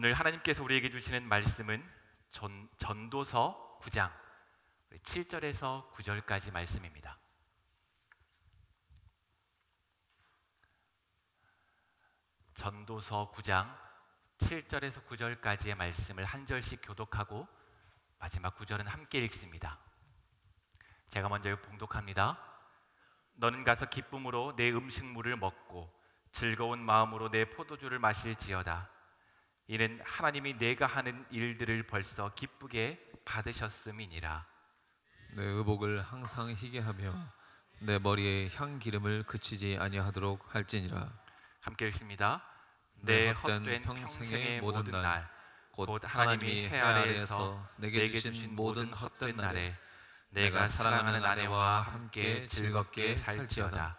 오늘 하나님께서 우리에게 주시는 말씀은 전, 전도서 9장 7절에서 9절까지 말씀입니다. 전도서 9장 7절에서 9절까지의 말씀을 한 절씩 교독하고 마지막 9절은 함께 읽습니다. 제가 먼저 봉독합니다. 너는 가서 기쁨으로 내 음식물을 먹고 즐거운 마음으로 내 포도주를 마실지어다. 이는 하나님이 내가 하는 일들을 벌써 기쁘게 받으셨음이니라. 내 의복을 항상 희게 하며 내 머리에 향 기름을 그치지 아니하도록 할지니라 함께 읽습니다. 내내 헛된 평생의 모든 날, 날, 곧곧 하나님이 해 아래에서 내게 주신 모든 헛된 날에 내가 사랑하는 아내와 함께 즐겁게 살지어다.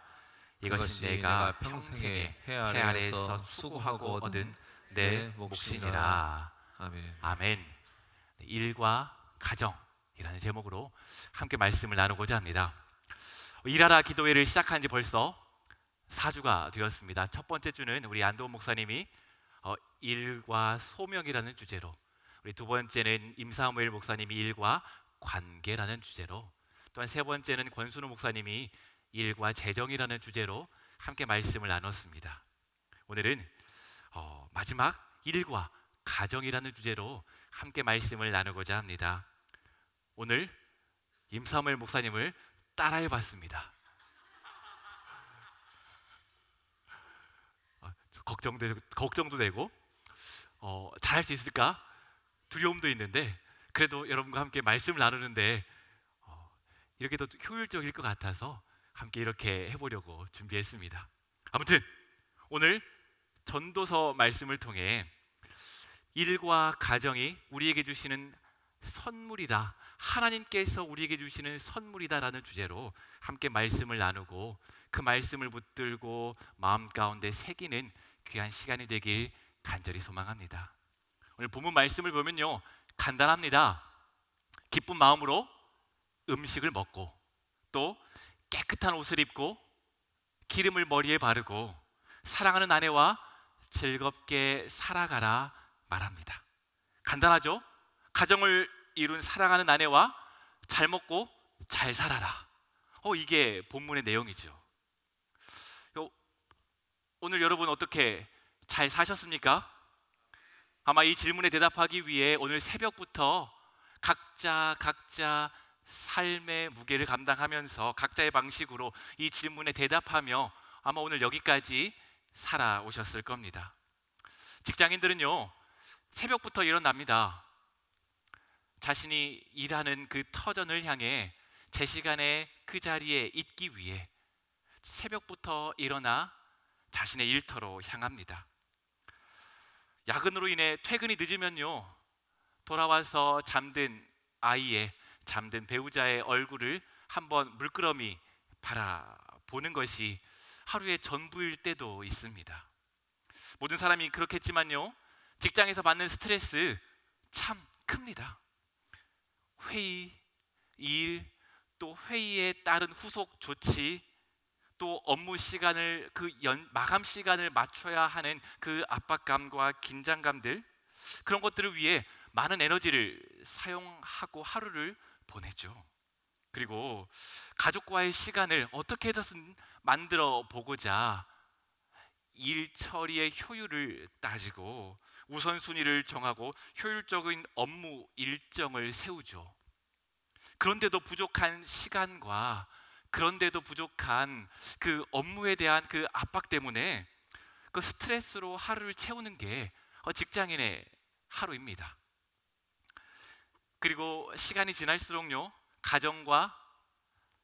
이것이 내가 평생에 해 아래에서 수고하고 얻은 내 몫이니라. 아멘. 아멘. 일과 가정이라는 제목으로 함께 말씀을 나누고자 합니다. 일하라 기도회를 시작한 지 벌써 4주가 되었습니다. 첫 번째 주는 우리 안도원 목사님이 어, 일과 소명이라는 주제로 우리 두 번째는 임사무엘 목사님이 일과 관계라는 주제로 또한 세 번째는 권순우 목사님이 일과 재정이라는 주제로 함께 말씀을 나눴습니다. 오늘은 어, 마지막 일과 가정이라는 주제로 함께 말씀을 나누고자 합니다. 오늘 임사무엘 목사님을 따라해봤습니다. 어, 걱정도 걱정도 되고 어, 잘할 수 있을까 두려움도 있는데 그래도 여러분과 함께 말씀을 나누는데 어, 이렇게 더 효율적일 것 같아서 함께 이렇게 해보려고 준비했습니다. 아무튼 오늘 전도서 말씀을 통해 일과 가정이 우리에게 주시는 선물이다. 하나님께서 우리에게 주시는 선물이다라는 주제로 함께 말씀을 나누고 그 말씀을 붙들고 마음 가운데 새기는 귀한 시간이 되길 간절히 소망합니다. 오늘 본문 말씀을 보면요. 간단합니다. 기쁜 마음으로 음식을 먹고 또 깨끗한 옷을 입고 기름을 머리에 바르고 사랑하는 아내와 즐겁게 살아가라 말합니다. 간단하죠? 가정을 이룬 사랑하는 아내와 잘 먹고 잘 살아라. 어, 이게 본문의 내용이죠. 요, 오늘 여러분 어떻게 잘 사셨습니까? 아마 이 질문에 대답하기 위해 오늘 새벽부터 각자 각자 삶의 무게를 감당하면서 각자의 방식으로 이 질문에 대답하며 아마 오늘 여기까지 살아오셨을 겁니다. 직장인들은요, 새벽부터 일어납니다. 자신이 일하는 그 터전을 향해 제 시간에 그 자리에 있기 위해 새벽부터 일어나 자신의 일터로 향합니다. 야근으로 인해 퇴근이 늦으면요, 돌아와서 잠든 아이의 잠든 배우자의 얼굴을 한번 물끄러미 바라보는 것이 하루의 전부일 때도 있습니다. 모든 사람이 그렇겠지만요, 직장에서 받는 스트레스 참 큽니다. 회의, 일, 또 회의에 따른 후속 조치, 또 업무 시간을 그 연, 마감 시간을 맞춰야 하는 그 압박감과 긴장감들 그런 것들을 위해 많은 에너지를 사용하고 하루를 보내죠. 그리고 가족과의 시간을 어떻게 해서든 만들어 보고자 일 처리의 효율을 따지고 우선순위를 정하고 효율적인 업무 일정을 세우죠. 그런데도 부족한 시간과 그런데도 부족한 그 업무에 대한 그 압박 때문에 그 스트레스로 하루를 채우는 게 직장인의 하루입니다. 그리고 시간이 지날수록요 가정과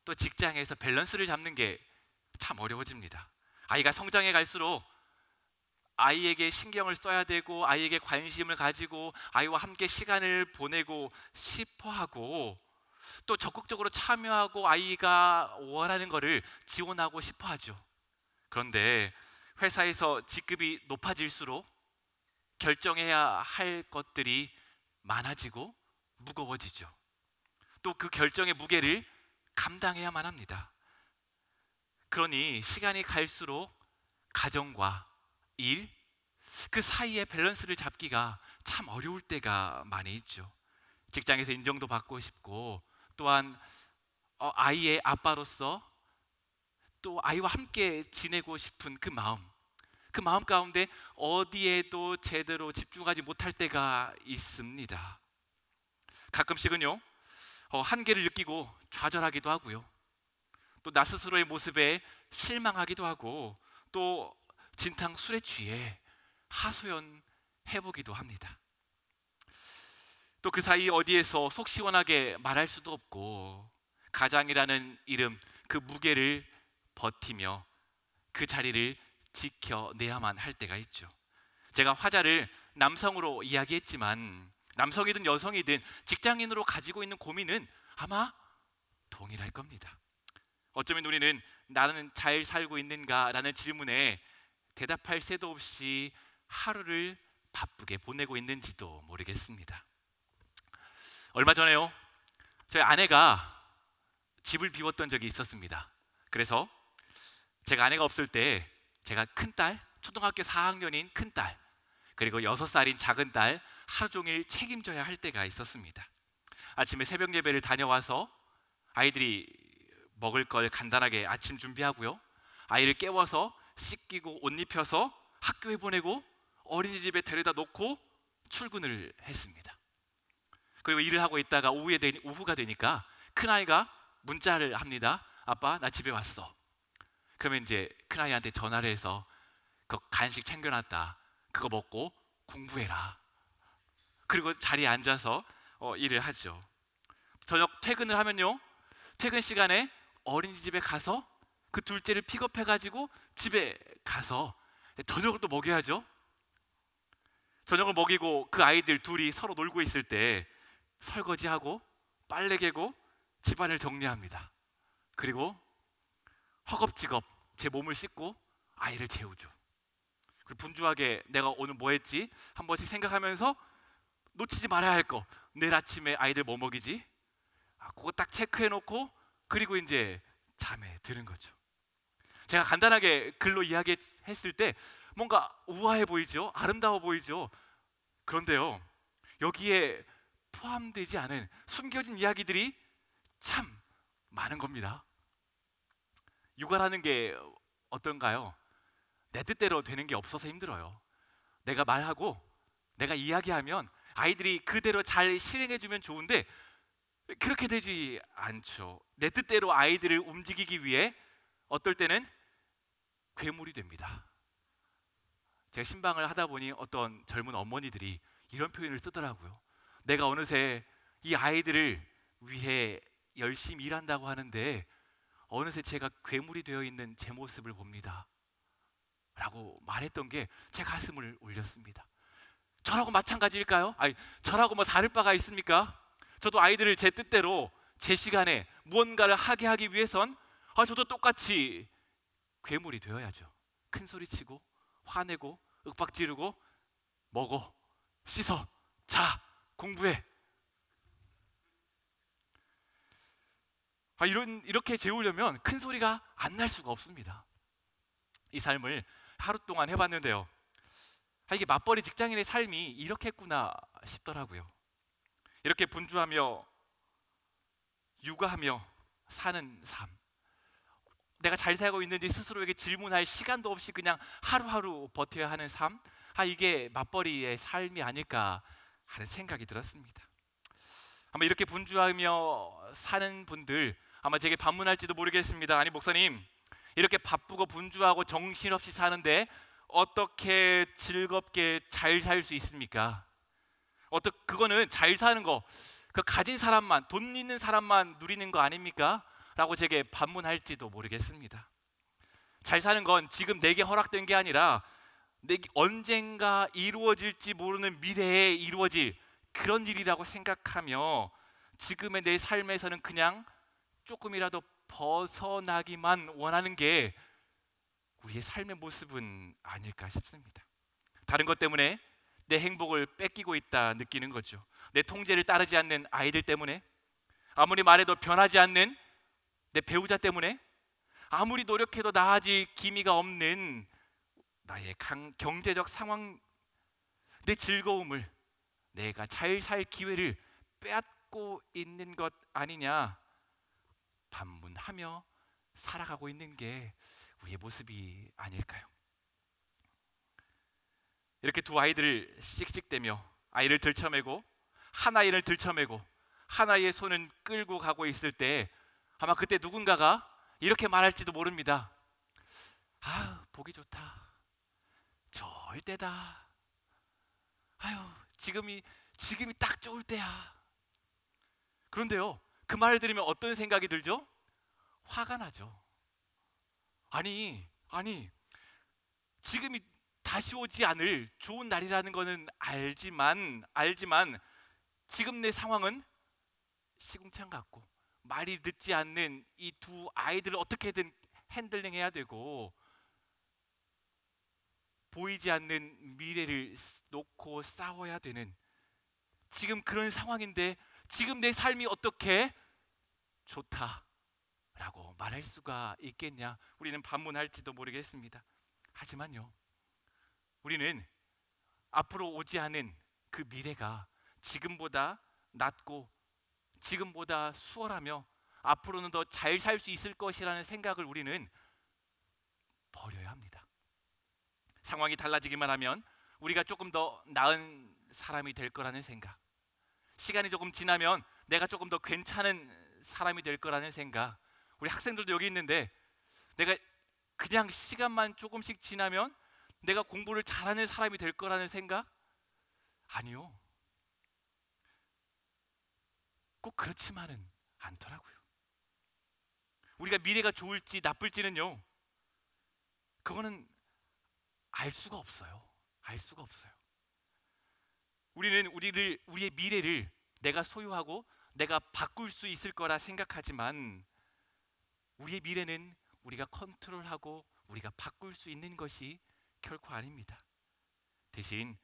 또 직장에서 밸런스를 잡는 게 참 어려워집니다. 아이가 성장해 갈수록 아이에게 신경을 써야 되고 아이에게 관심을 가지고 아이와 함께 시간을 보내고 싶어 하고 또 적극적으로 참여하고 아이가 원하는 것을 지원하고 싶어 하죠. 그런데 회사에서 직급이 높아질수록 결정해야 할 것들이 많아지고 무거워지죠. 또 그 결정의 무게를 감당해야만 합니다. 그러니 시간이 갈수록 가정과 일, 그 사이에 밸런스를 잡기가 참 어려울 때가 많이 있죠. 직장에서 인정도 받고 싶고 또한 어, 아이의 아빠로서 또 아이와 함께 지내고 싶은 그 마음 그 마음 가운데 어디에도 제대로 집중하지 못할 때가 있습니다. 가끔씩은요 어, 한계를 느끼고 좌절하기도 하고요. 또 나 스스로의 모습에 실망하기도 하고 또 진탕 술에 취해 하소연 해 보기도 합니다. 또 그 사이 어디에서 속 시원하게 말할 수도 없고 가장이라는 이름 그 무게를 버티며 그 자리를 지켜내야만 할 때가 있죠. 제가 화자를 남성으로 이야기했지만 남성이든 여성이든 직장인으로 가지고 있는 고민은 아마 동일할 겁니다. 어쩌면 우리는 나는 잘 살고 있는가라는 질문에 대답할 새도 없이 하루를 바쁘게 보내고 있는지도 모르겠습니다. 얼마 전에요. 저희 아내가 집을 비웠던 적이 있었습니다. 그래서 제가 아내가 없을 때 제가 큰딸, 초등학교 4학년인 큰딸, 그리고 6살인 작은 딸 하루 종일 책임져야 할 때가 있었습니다. 아침에 새벽 예배를 다녀와서 아이들이 먹을 걸 간단하게 아침 준비하고요. 아이를 깨워서 씻기고 옷 입혀서 학교에 보내고 어린이집에 데려다 놓고 출근을 했습니다. 그리고 일을 하고 있다가 오후에 되, 오후가 되니까 큰 아이가 문자를 합니다. 아빠 나 집에 왔어. 그러면 이제 큰 아이한테 전화를 해서 그 간식 챙겨놨다. 그거 먹고 공부해라. 그리고 자리에 앉아서 어, 일을 하죠. 저녁 퇴근을 하면요. 퇴근 시간에 어린이집에 가서 그 둘째를 픽업해 가지고 집에 가서 저녁을 또 먹여야죠. 저녁을 먹이고 그 아이들 둘이 서로 놀고 있을 때 설거지하고 빨래 개고 집안을 정리합니다. 그리고 허겁지겁 제 몸을 씻고 아이를 재우죠. 그리고 분주하게 내가 오늘 뭐 했지 한 번씩 생각하면서 놓치지 말아야 할 거. 내일 아침에 아이들 뭐 먹이지? 아, 그거 딱 체크해 놓고 그리고 이제 잠에 드는 거죠. 제가 간단하게 글로 이야기했을 때 뭔가 우아해 보이죠? 아름다워 보이죠? 그런데요. 여기에 포함되지 않은 숨겨진 이야기들이 참 많은 겁니다. 육아라는 게 어떤가요? 내 뜻대로 되는 게 없어서 힘들어요. 내가 말하고 내가 이야기하면 아이들이 그대로 잘 실행해 주면 좋은데 그렇게 되지 않죠. 내 뜻대로 아이들을 움직이기 위해 어떨 때는 괴물이 됩니다. 제가 신방을 하다 보니 어떤 젊은 어머니들이 이런 표현을 쓰더라고요. 내가 어느새 이 아이들을 위해 열심히 일한다고 하는데 어느새 제가 괴물이 되어 있는 제 모습을 봅니다. 라고 말했던 게 제 가슴을 울렸습니다. 저라고 마찬가지일까요? 아니, 저라고 뭐 다를 바가 있습니까? 저도 아이들을 제 뜻대로 제 시간에 무언가를 하게 하기 위해선 아, 저도 똑같이 괴물이 되어야죠. 큰 소리 치고 화내고 윽박 지르고 먹어 씻어 자 공부해 아, 이런 이렇게 재우려면 큰 소리가 안 날 수가 없습니다. 이 삶을 하루 동안 해봤는데요. 아, 이게 맞벌이 직장인의 삶이 이렇게 했구나 싶더라고요. 이렇게 분주하며 육아하며 사는 삶. 내가 잘 살고 있는지 스스로에게 질문할 시간도 없이 그냥 하루하루 버텨야 하는 삶. 아 이게 맞벌이의 삶이 아닐까 하는 생각이 들었습니다. 아마 이렇게 분주하며 사는 분들 아마 제게 반문할지도 모르겠습니다. 아니 목사님 이렇게 바쁘고 분주하고 정신없이 사는데 어떻게 즐겁게 잘 살 수 있습니까? 어떻 그거는 잘 사는 거, 그 가진 사람만 돈 있는 사람만 누리는 거 아닙니까? 라고 제게 반문할지도 모르겠습니다. 잘 사는 건 지금 내게 허락된 게 아니라 내 언젠가 이루어질지 모르는 미래에 이루어질 그런 일이라고 생각하며 지금의 내 삶에서는 그냥 조금이라도 벗어나기만 원하는 게 우리의 삶의 모습은 아닐까 싶습니다. 다른 것 때문에 내 행복을 뺏기고 있다 느끼는 거죠. 내 통제를 따르지 않는 아이들 때문에 아무리 말해도 변하지 않는 내 배우자 때문에 아무리 노력해도 나아질 기미가 없는 나의 강, 경제적 상황 내 즐거움을 내가 잘 살 기회를 빼앗고 있는 것 아니냐 반문하며 살아가고 있는 게 우리의 모습이 아닐까요? 이렇게 두 아이들을 씩씩대며 아이를 들쳐매고 한 아이를 들쳐매고 한 아이의 손은 끌고 가고 있을 때 아마 그때 누군가가 이렇게 말할지도 모릅니다. 아, 보기 좋다. 좋을 때다. 아유, 지금이 지금이 딱 좋을 때야. 그런데요, 그 말을 들으면 어떤 생각이 들죠? 화가 나죠. 아니, 아니, 지금이 다시 오지 않을 좋은 날이라는 거는 알지만, 알지만, 지금 내 상황은 시궁창 같고, 말이 늦지 않는 이 두 아이들을 어떻게든 핸들링 해야 되고, 보이지 않는 미래를 놓고 싸워야 되는 지금 그런 상황인데 지금 내 삶이 어떻게 좋다라고 말할 수가 있겠냐? 우리는 반문할지도 모르겠습니다. 하지만요, 우리는 앞으로 오지 않은 그 미래가 지금보다 낫고 지금보다 수월하며 앞으로는 더 잘 살 수 있을 것이라는 생각을 우리는 버려야 합니다. 상황이 달라지기만 하면 우리가 조금 더 나은 사람이 될 거라는 생각. 시간이 조금 지나면 내가 조금 더 괜찮은 사람이 될 거라는 생각. 우리 학생들도 여기 있는데 내가 그냥 시간만 조금씩 지나면 내가 공부를 잘하는 사람이 될 거라는 생각? 아니요. 꼭 그렇지만은 않더라고요. 우리가 미래가 좋을지 나쁠지는요. 그거는 알 수가 없어요. 알 수가 없어요. 우리는 우리를 우리의 미래를 내가 소유하고 내가 바꿀 수 있을 거라 생각하지만 우리의 미래는 우리가 컨트롤하고 우리가 바꿀 수 있는 것이 결코 아닙니다. 대신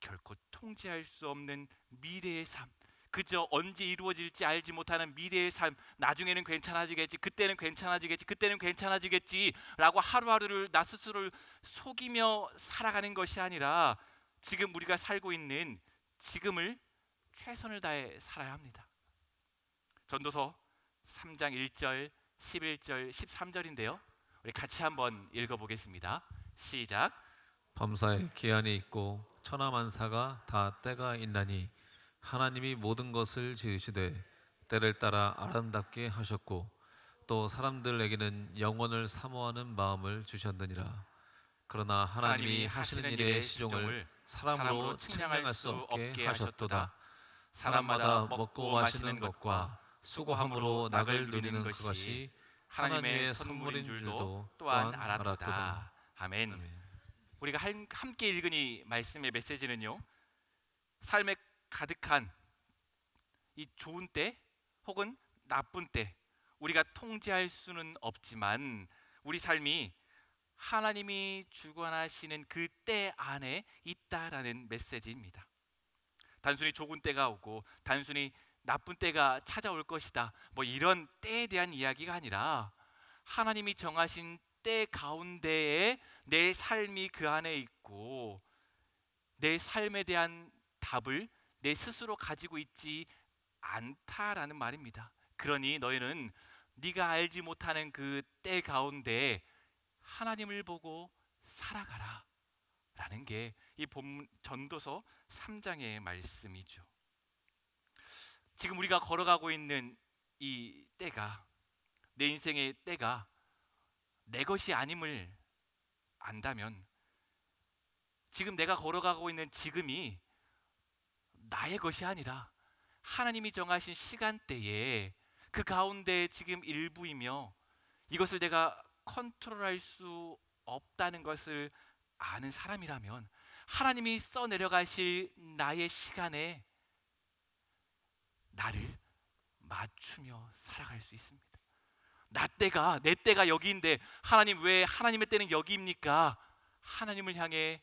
결코 통제할 수 없는 미래의 삶, 그저 언제 이루어질지 알지 못하는 미래의 삶, 나중에는 괜찮아지겠지, 그때는 괜찮아지겠지, 그때는 괜찮아지겠지라고 하루하루를 나 스스로를 속이며 살아가는 것이 아니라 지금 우리가 살고 있는 지금을 최선을 다해 살아야 합니다. 전도서 3장 1절, 11절, 13절인데요. 우리 같이 한번 읽어 보겠습니다. 시작. 범사에 기한이 있고 천하만사가 다 때가 있나니 하나님이 모든 것을 지으시되 때를 따라 아름답게 하셨고 또 사람들에게는 영원을 사모하는 마음을 주셨느니라. 그러나 하나님이 하시는 일의 시종을 사람으로 측량할 수 없게 하셨도다. 사람마다 먹고 마시는 것과 수고함으로 낙을 누리는 그것이 하나님의 선물인 줄도 또한 알았도다 아멘. 아멘. 우리가 한- 함께 읽은 이 말씀의 메시지는요. 삶에 가득한 이 좋은 때 혹은 나쁜 때 우리가 통제할 수는 없지만 우리 삶이 하나님이 주관하시는 그 때 안에 있다라는 메시지입니다. 단순히 좋은 때가 오고 단순히 나쁜 때가 찾아올 것이다. 뭐 이런 때에 대한 이야기가 아니라 하나님이 정하신 때 가운데에 내 삶이 그 안에 있고 내 삶에 대한 답을 내 스스로 가지고 있지 않다라는 말입니다. 그러니 너희는 네가 알지 못하는 그 때 가운데 하나님을 보고 살아가라. 라는 게 이 본 전도서 3장의 말씀이죠. 지금 우리가 걸어가고 있는 이 때가 내 인생의 때가 내 것이 아님을 안다면 지금 내가 걸어가고 있는 지금이 나의 것이 아니라 하나님이 정하신 시간대에 그 가운데 지금 일부이며 이것을 내가 컨트롤할 수 없다는 것을 아는 사람이라면 하나님이 써 내려가실 나의 시간에 나를 맞추며 살아갈 수 있습니다. 나 때가 내 때가 여기인데 하나님 왜 하나님의 때는 여기입니까? 하나님을 향해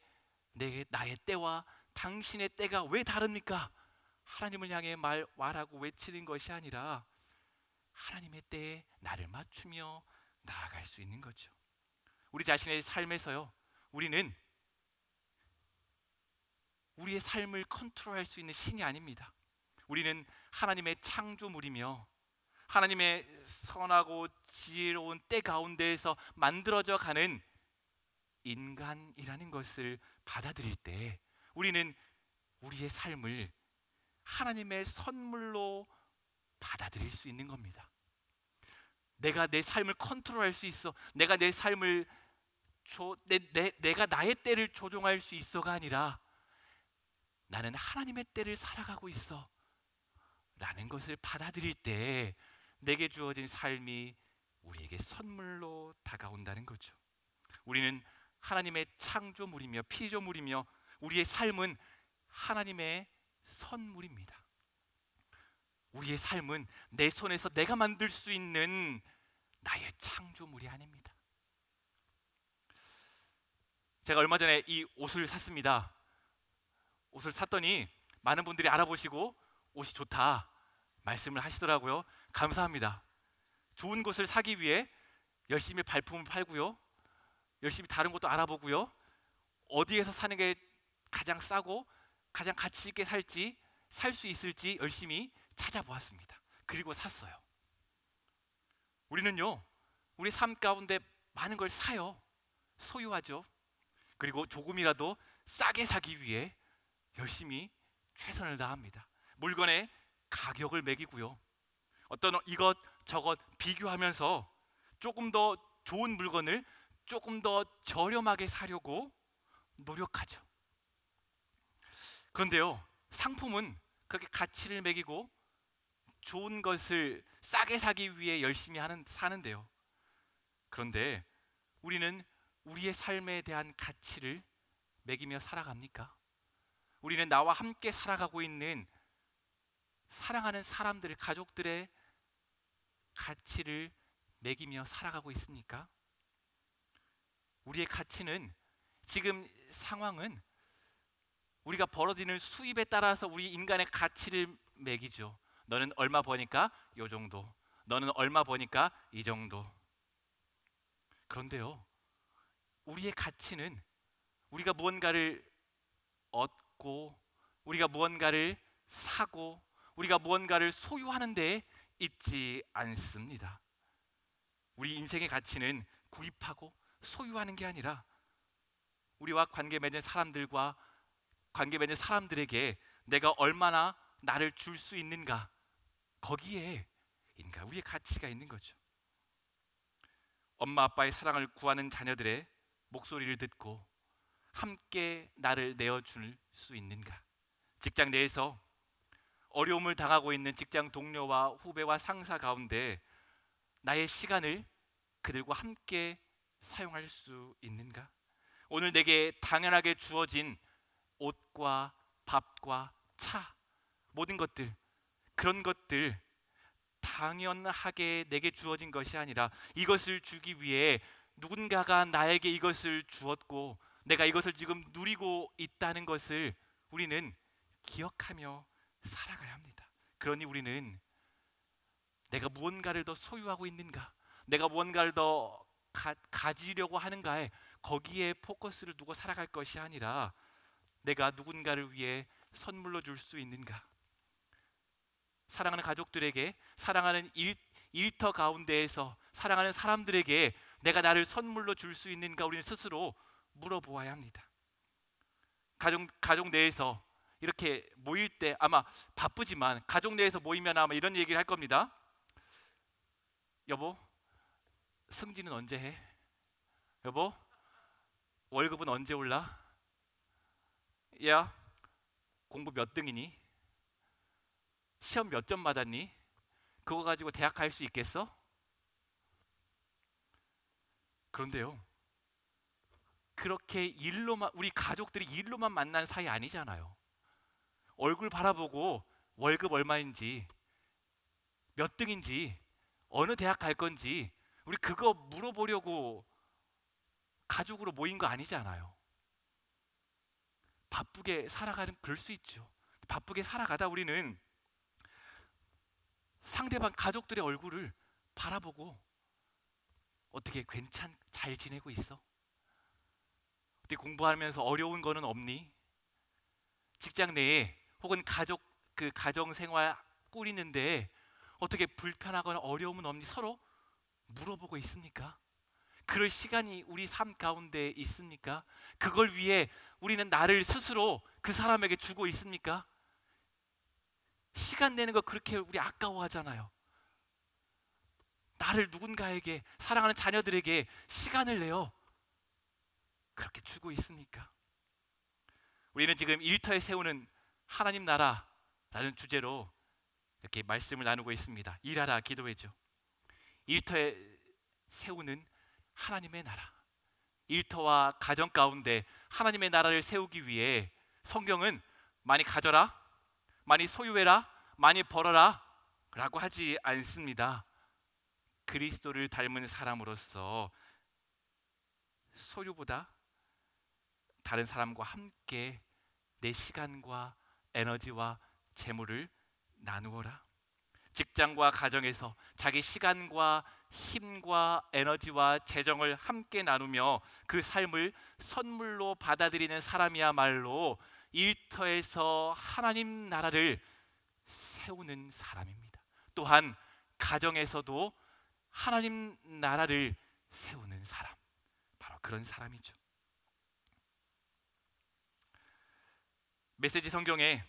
내 나의 때와 당신의 때가 왜 다릅니까? 하나님을 향해 말 와라고 외치는 것이 아니라 하나님의 때에 나를 맞추며 나아갈 수 있는 거죠. 우리 자신의 삶에서요. 우리는 우리의 삶을 컨트롤할 수 있는 신이 아닙니다. 우리는 하나님의 창조물이며 하나님의 선하고 지혜로운 때 가운데에서 만들어져 가는 인간이라는 것을 받아들일 때 우리는 우리의 삶을 하나님의 선물로 받아들일 수 있는 겁니다. 내가 내 삶을 컨트롤할 수 있어. 내가 내 삶을 조, 내, 내, 내가 나의 때를 조종할 수 있어가 아니라 나는 하나님의 때를 살아가고 있어. 라는 것을 받아들일 때 내게 주어진 삶이 우리에게 선물로 다가온다는 거죠. 우리는 하나님의 창조물이며 피조물이며 우리의 삶은 하나님의 선물입니다. 우리의 삶은 내 손에서 내가 만들 수 있는 나의 창조물이 아닙니다. 제가 얼마 전에 이 옷을 샀습니다. 옷을 샀더니 많은 분들이 알아보시고 옷이 좋다 말씀을 하시더라고요. 감사합니다. 좋은 것을 사기 위해 열심히 발품을 팔고요. 열심히 다른 것도 알아보고요. 어디에서 사는 게 가장 싸고 가장 가치 있게 살지 살 수 있을지 열심히 찾아보았습니다. 그리고 샀어요. 우리는요, 우리 삶 가운데 많은 걸 사요. 소유하죠. 그리고 조금이라도 싸게 사기 위해 열심히 최선을 다합니다. 물건의 가격을 매기고요. 어떤 이것 저것 비교하면서 조금 더 좋은 물건을 조금 더 저렴하게 사려고 노력하죠. 그런데요, 상품은 그렇게 가치를 매기고 좋은 것을 싸게 사기 위해 열심히 하는 사는데요. 그런데 우리는 우리의 삶에 대한 가치를 매기며 살아갑니까? 우리는 나와 함께 살아가고 있는 사랑하는 사람들, 가족들의 가치를 매기며 살아가고 있습니까? 우리의 가치는 지금 상황은 우리가 벌어지는 수입에 따라서 우리 인간의 가치를 매기죠. 너는 얼마 버니까 요 정도. 너는 얼마 버니까 이 정도. 그런데요. 우리의 가치는 우리가 무언가를 얻고 우리가 무언가를 사고 우리가 무언가를 소유하는 데 있지 않습니다. 우리 인생의 가치는 구입하고 소유하는 게 아니라 우리와 관계 맺은 사람들과 관계 맺은 사람들에게 내가 얼마나 나를 줄 수 있는가 거기에 인가 우리의 가치가 있는 거죠. 엄마 아빠의 사랑을 구하는 자녀들의 목소리를 듣고 함께 나를 내어 줄 수 있는가? 직장 내에서 어려움을 당하고 있는 직장 동료와 후배와 상사 가운데 나의 시간을 그들과 함께 사용할 수 있는가? 오늘 내게 당연하게 주어진 옷과 밥과 차 모든 것들 그런 것들 당연하게 내게 주어진 것이 아니라 이것을 주기 위해 누군가가 나에게 이것을 주었고 내가 이것을 지금 누리고 있다는 것을 우리는 기억하며 살아가야 합니다. 그러니 우리는 내가 무언가를 더 소유하고 있는가, 내가 무언가를 더 가, 가지려고 하는가에 거기에 포커스를 두고 살아갈 것이 아니라 내가 누군가를 위해 선물로 줄 수 있는가. 사랑하는 가족들에게, 사랑하는 일, 일터 가운데에서 사랑하는 사람들에게 내가 나를 선물로 줄 수 있는가 우리는 스스로 물어보아야 합니다. 가족 가족 내에서 이렇게 모일 때 아마 바쁘지만 가족 내에서 모이면 아마 이런 얘기를 할 겁니다. 여보, 승진은 언제 해? 여보, 월급은 언제 올라? 야, 공부 몇 등이니? 시험 몇 점 맞았니? 그거 가지고 대학 갈 수 있겠어? 그런데요. 그렇게 일로만 우리 가족들이 일로만 만난 사이 아니잖아요. 얼굴 바라보고 월급 얼마인지 몇 등인지 어느 대학 갈 건지 우리 그거 물어보려고 가족으로 모인 거 아니잖아요. 바쁘게 살아가는 그럴 수 있죠. 바쁘게 살아가다 우리는 상대방 가족들의 얼굴을 바라보고 어떻게 괜찮 잘 지내고 있어? 어떻게 공부하면서 어려운 거는 없니? 직장 내에 혹은 가족 그 가정 생활 꾸리는데 어떻게 불편하거나 어려움은 없니 서로 물어보고 있습니까? 그럴 시간이 우리 삶 가운데 있습니까? 그걸 위해 우리는 나를 스스로 그 사람에게 주고 있습니까? 시간 내는 거 그렇게 우리 아까워하잖아요. 나를 누군가에게 사랑하는 자녀들에게 시간을 내어 그렇게 주고 있습니까? 우리는 지금 일터에 세우는 하나님 나라라는 주제로 이렇게 말씀을 나누고 있습니다. 일하라 기도해죠. 일터에 세우는 하나님의 나라. 일터와 가정 가운데 하나님의 나라를 세우기 위해 성경은 많이 가져라, 많이 소유해라, 많이 벌어라 라고 하지 않습니다. 그리스도를 닮은 사람으로서 소유보다 다른 사람과 함께 내 시간과 에너지와 재물을 나누어라. 직장과 가정에서 자기 시간과 힘과 에너지와 재정을 함께 나누며 그 삶을 선물로 받아들이는 사람이야말로 일터에서 하나님 나라를 세우는 사람입니다. 또한 가정에서도 하나님 나라를 세우는 사람. 바로 그런 사람이죠. 메시지 성경에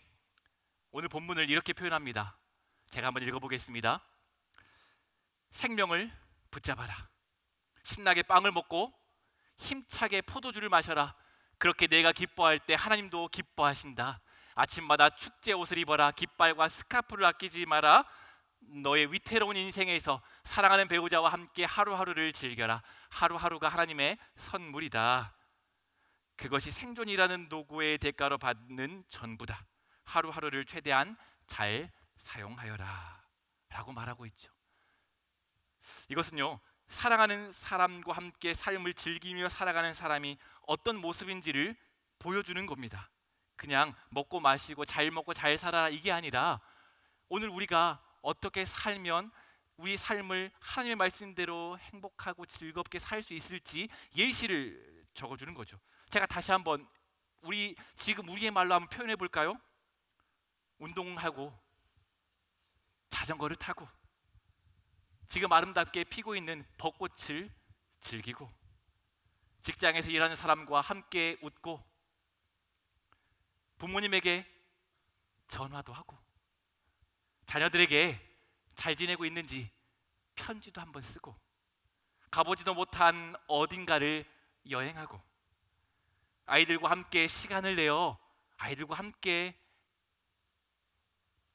오늘 본문을 이렇게 표현합니다. 제가 한번 읽어보겠습니다. 생명을 붙잡아라. 신나게 빵을 먹고 힘차게 포도주를 마셔라. 그렇게 내가 기뻐할 때 하나님도 기뻐하신다. 아침마다 축제 옷을 입어라. 깃발과 스카프를 아끼지 마라. 너의 위태로운 인생에서 사랑하는 배우자와 함께 하루하루를 즐겨라. 하루하루가 하나님의 선물이다. 그것이 생존이라는 도구의 대가로 받는 전부다. 하루하루를 최대한 잘 사용하여라. 라고 말하고 있죠. 이것은요, 사랑하는 사람과 함께 삶을 즐기며 살아가는 사람이 어떤 모습인지를 보여주는 겁니다. 그냥 먹고 마시고 잘 먹고 잘 살아라 이게 아니라 오늘 우리가 어떻게 살면 우리 삶을 하나님의 말씀대로 행복하고 즐겁게 살 수 있을지 예시를 적어주는 거죠. 제가 다시 한번 우리 지금 우리의 말로 한번 표현해 볼까요? 운동하고 자전거를 타고 지금 아름답게 피고 있는 벚꽃을 즐기고 직장에서 일하는 사람과 함께 웃고 부모님에게 전화도 하고 자녀들에게 잘 지내고 있는지 편지도 한번 쓰고 가보지도 못한 어딘가를 여행하고 아이들과 함께 시간을 내어 아이들과 함께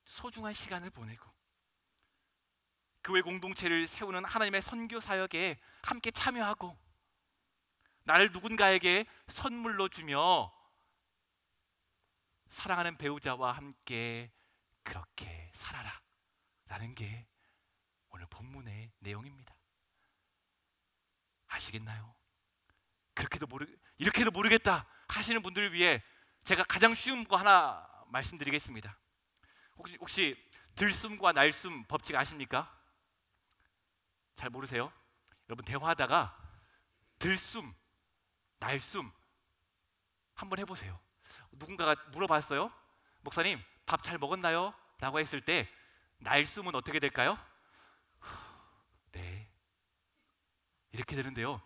소중한 시간을 보내고 교회 공동체를 세우는 하나님의 선교 사역에 함께 참여하고 나를 누군가에게 선물로 주며 사랑하는 배우자와 함께 그렇게 살아라 라는 게 오늘 본문의 내용입니다. 아시겠나요? 그렇게도 모르 이렇게도 모르겠다 하시는 분들을 위해 제가 가장 쉬운 거 하나 말씀드리겠습니다. 혹시 혹시 들숨과 날숨 법칙 아십니까? 잘 모르세요? 여러분 대화하다가 들숨, 날숨 한번 해보세요. 누군가가 물어봤어요. 목사님 밥 잘 먹었나요? 라고 했을 때 날숨은 어떻게 될까요? 네 이렇게 되는데요.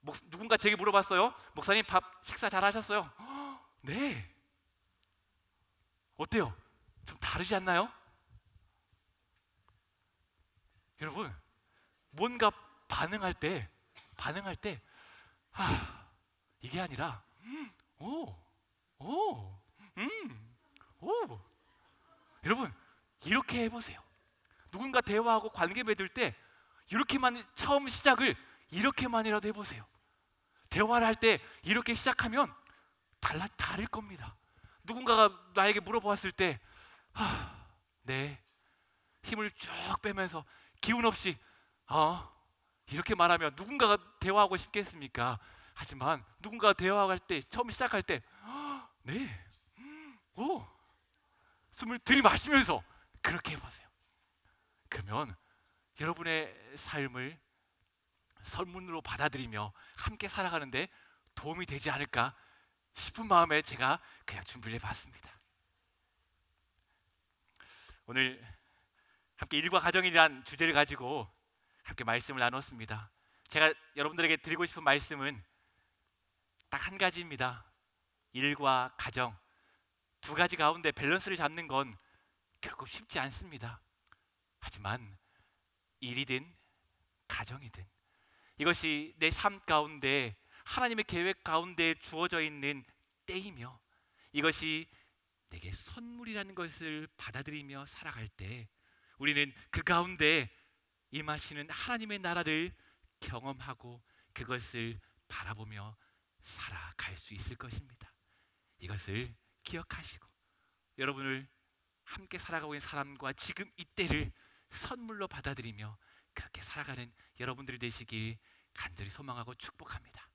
목, 누군가 제게 물어봤어요. 목사님 밥 식사 잘 하셨어요? 네. 어때요? 좀 다르지 않나요? 여러분 뭔가 반응할 때 반응할 때 아, 이게 아니라 음, 오, 오, 음, 오. 여러분 이렇게 해 보세요. 누군가 대화하고 관계 맺을 때 이렇게만 처음 시작을 이렇게만이라도 해보세요. 대화를 할 때 이렇게 시작하면 달라 다를 겁니다. 누군가가 나에게 물어보았을 때, 아, 네, 힘을 쭉 빼면서 기운 없이, 어, 이렇게 말하면 누군가가 대화하고 싶겠습니까? 하지만 누군가 대화할 때 처음 시작할 때, 아, 네, 오, 숨을 들이마시면서 그렇게 해보세요. 그러면 여러분의 삶을 선물로 받아들이며 함께 살아가는데 도움이 되지 않을까 싶은 마음에 제가 그냥 준비를 해봤습니다. 오늘 함께 일과 가정이란 주제를 가지고 함께 말씀을 나눴습니다. 제가 여러분들에게 드리고 싶은 말씀은 딱 한 가지입니다. 일과 가정 두 가지 가운데 밸런스를 잡는 건 결코 쉽지 않습니다. 하지만 일이든 가정이든 이것이 내 삶 가운데 하나님의 계획 가운데 주어져 있는 때이며 이것이 내게 선물이라는 것을 받아들이며 살아갈 때 우리는 그 가운데 임하시는 하나님의 나라를 경험하고 그것을 바라보며 살아갈 수 있을 것입니다. 이것을 기억하시고 여러분을 함께 살아가고 있는 사람과 지금 이때를 선물로 받아들이며 그렇게 살아가는 여러분들이 되시길 간절히 소망하고 축복합니다.